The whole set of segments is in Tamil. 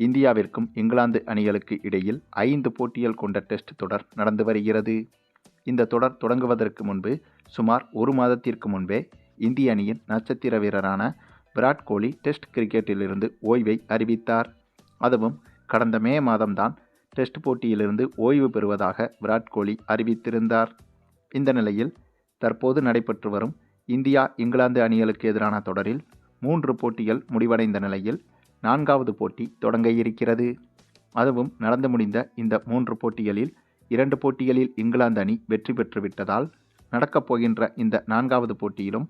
இந்தியாவிற்கும் இங்கிலாந்து அணிகளுக்கு இடையில் ஐந்து போட்டிகள் கொண்ட டெஸ்ட் தொடர் நடந்து வருகிறது. இந்த தொடர் தொடங்குவதற்கு முன்பு சுமார் ஒரு மாதத்திற்கு முன்பே இந்திய அணியின் நட்சத்திர வீரரான விராட் கோலி டெஸ்ட் கிரிக்கெட்டிலிருந்து ஓய்வை அறிவித்தார். அதுவும் கடந்த மே மாதம்தான் டெஸ்ட் போட்டியிலிருந்து ஓய்வு பெறுவதாக விராட் கோலி அறிவித்திருந்தார். இந்த நிலையில் தற்போது நடைபெற்று வரும் இந்தியா இங்கிலாந்து அணிகளுக்கு எதிரான தொடரில் மூன்று போட்டிகள் முடிவடைந்த நிலையில் நான்காவது போட்டி தொடங்க இருக்கிறது. அதுவும் நடந்து முடிந்த இந்த மூன்று போட்டிகளில் இரண்டு போட்டிகளில் இங்கிலாந்து அணி வெற்றி பெற்றுவிட்டதால் நடக்கப் போகின்ற இந்த நான்காவது போட்டியிலும்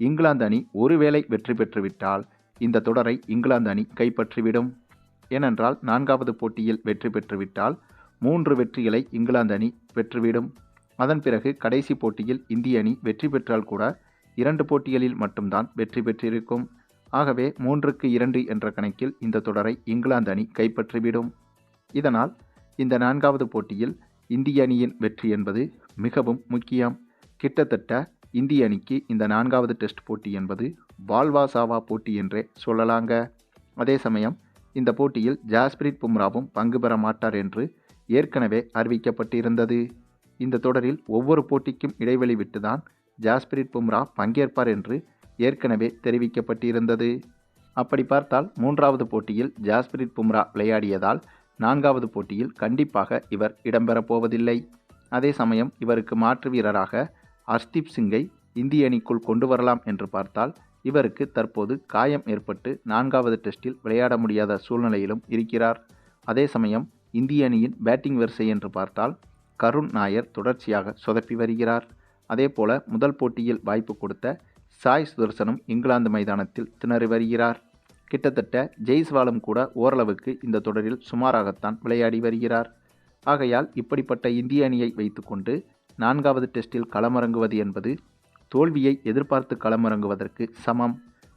இங்கிலாந்து அணி ஒருவேளை வெற்றி பெற்றுவிட்டால் இந்த தொடரை இங்கிலாந்து அணி கைப்பற்றிவிடும். ஏனென்றால் நான்காவது போட்டியில் வெற்றி பெற்றுவிட்டால் மூன்று வெற்றிகளை இங்கிலாந்து அணி பெற்றுவிடும். அதன் பிறகு கடைசி போட்டியில் இந்திய அணி வெற்றி பெற்றால் கூட இரண்டு போட்டிகளில் மட்டும்தான் வெற்றி பெற்றிருக்கும். ஆகவே மூன்றுக்கு இரண்டு என்ற கணக்கில் இந்த தொடரை இங்கிலாந்து அணி கைப்பற்றிவிடும். இதனால் இந்த நான்காவது போட்டியில் இந்திய அணியின் வெற்றி என்பது மிகவும் முக்கியம். கிட்டத்தட்ட இந்திய அணிக்கு இந்த நான்காவது டெஸ்ட் போட்டி என்பது வால்வா சாவா போட்டி என்றே சொல்லலாங்க. அதே சமயம் இந்த போட்டியில் ஜாஸ்பிரித் பும்ராவும் பங்கு பெற மாட்டார் என்று ஏற்கனவே அறிவிக்கப்பட்டிருந்தது. இந்த தொடரில் ஒவ்வொரு போட்டிக்கும் இடைவெளி விட்டுதான் ஜாஸ்பிரித் பும்ரா பங்கேற்பார் என்று ஏற்கனவே தெரிவிக்கப்பட்டிருந்தது. அப்படி பார்த்தால் மூன்றாவது போட்டியில் ஜாஸ்பிரித் பும்ரா விளையாடியதால் நான்காவது போட்டியில் கண்டிப்பாக இவர் இடம்பெறப் போவதில்லை. அதே சமயம் இவருக்கு மாற்று வீரராக ஹர்ஷ்தீப் சிங்கை இந்திய அணிக்குள் கொண்டு வரலாம் என்று பார்த்தால் இவருக்கு தற்போது காயம் ஏற்பட்டு நான்காவது டெஸ்டில் விளையாட முடியாத சூழ்நிலையிலும் இருக்கிறார். அதே சமயம் இந்திய அணியின் பேட்டிங் வரிசை என்று பார்த்தால் கருண் நாயர் தொடர்ச்சியாக சொதப்பி வருகிறார். அதேபோல முதல் போட்டியில் வாய்ப்பு கொடுத்த சாய் சுதர்சனும் இங்கிலாந்து மைதானத்தில் திணறி வருகிறார். கிட்டத்தட்ட ஜெய்ஸ்வாலும் கூட ஓரளவுக்கு இந்த தொடரில் சுமாராகத்தான் விளையாடி வருகிறார். ஆகையால் இப்படிப்பட்ட இந்திய அணியை வைத்துக்கொண்டு நான்காவது டெஸ்டில் களமிறங்குவது என்பது தோல்வியை எதிர்பார்த்து களமிறங்குவதற்கு சமம்.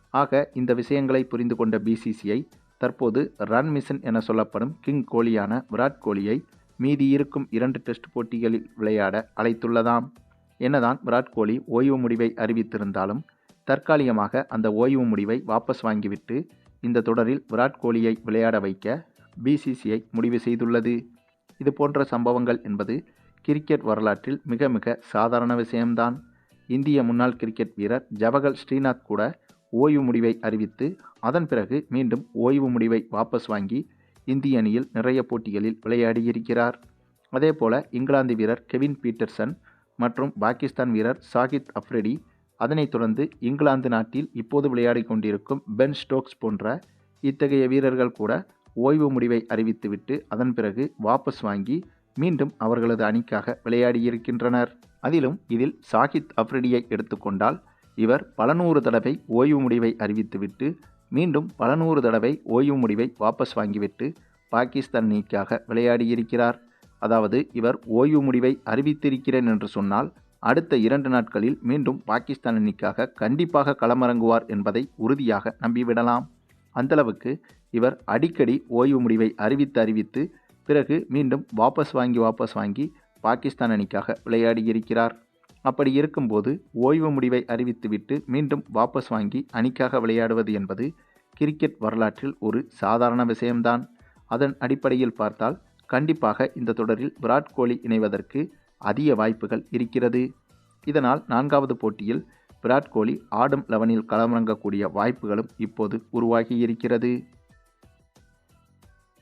ஆக இந்த விஷயங்களை புரிந்து கொண்ட பிசிசிஐ தற்போது ரன் மிஷன் என சொல்லப்படும் கிங் கோலியான விராட் கோலியை மீதி இருக்கும் இரண்டு டெஸ்ட் போட்டிகளில் விளையாட அழைத்துள்ளதாம். என்னதான் விராட் கோலி ஓய்வு முடிவை அறிவித்திருந்தாலும் தற்காலிகமாக அந்த ஓய்வு முடிவை வாபஸ் வாங்கிவிட்டு இந்த தொடரில் விராட் கோலியை விளையாட வைக்க பிசிசிஐ முடிவு செய்துள்ளது. இது போன்ற சம்பவங்கள் என்பது கிரிக்கெட் வரலாற்றில் மிக மிக சாதாரண விஷயம்தான். இந்திய முன்னாள் கிரிக்கெட் வீரர் ஜவஹர் ஸ்ரீநாத் கூட ஓய்வு முடிவை அறிவித்து அதன் பிறகு மீண்டும் ஓய்வு முடிவை வாபஸ் வாங்கி இந்திய அணியில் நிறைய போட்டிகளில் விளையாடியிருக்கிறார். அதேபோல இங்கிலாந்து வீரர் கெவின் பீட்டர்சன் மற்றும் பாகிஸ்தான் வீரர் சாகித் அஃப்ரிடி. அதனைத் தொடர்ந்து இங்கிலாந்து நாட்டில் இப்போது விளையாடி கொண்டிருக்கும் பென் ஸ்டோக்ஸ் போன்ற இத்தகைய வீரர்கள் கூட ஓய்வு முடிவை அறிவித்துவிட்டு அதன் பிறகு வாபஸ் வாங்கி மீண்டும் அவர்களது அணிக்காக விளையாடியிருக்கின்றனர். அதிலும் இதில் சாகித் அஃப்ரிடியை எடுத்துக்கொண்டால் இவர் பல நூறு தடவை ஓய்வு முடிவை அறிவித்துவிட்டு மீண்டும் பல நூறு தடவை ஓய்வு முடிவை வாபஸ் வாங்கிவிட்டு பாகிஸ்தான் அணிக்காக விளையாடியிருக்கிறார். அதாவது இவர் ஓய்வு முடிவை அறிவித்திருக்கிறேன் என்று சொன்னால் அடுத்த இரண்டு நாட்களில் மீண்டும் பாகிஸ்தான் அணிக்காக கண்டிப்பாக களமிறங்குவார் என்பதை உறுதியாக நம்பிவிடலாம். அந்தளவுக்கு இவர் அடிக்கடி ஓய்வு முடிவை அறிவித்து அறிவித்து பிறகு மீண்டும் வாபஸ் வாங்கி வாபஸ் வாங்கி பாகிஸ்தான் அணிக்காக விளையாடியிருக்கிறார். அப்படி இருக்கும்போது ஓய்வு முடிவை அறிவித்துவிட்டு மீண்டும் வாபஸ் வாங்கி அணிக்காக விளையாடுவது என்பது கிரிக்கெட் வரலாற்றில் ஒரு சாதாரண விஷயம்தான். அதன் அடிப்படையில் பார்த்தால் கண்டிப்பாக இந்த தொடரில் விராட் கோலி இணைவதற்கு அதிக வாய்ப்புகள் இருக்கிறது. இதனால் நான்காவது போட்டியில் விராட் கோலி ஆடும் லெவனில் களமிறங்கக்கூடிய வாய்ப்புகளும் இப்போது உருவாகி இருக்கிறது.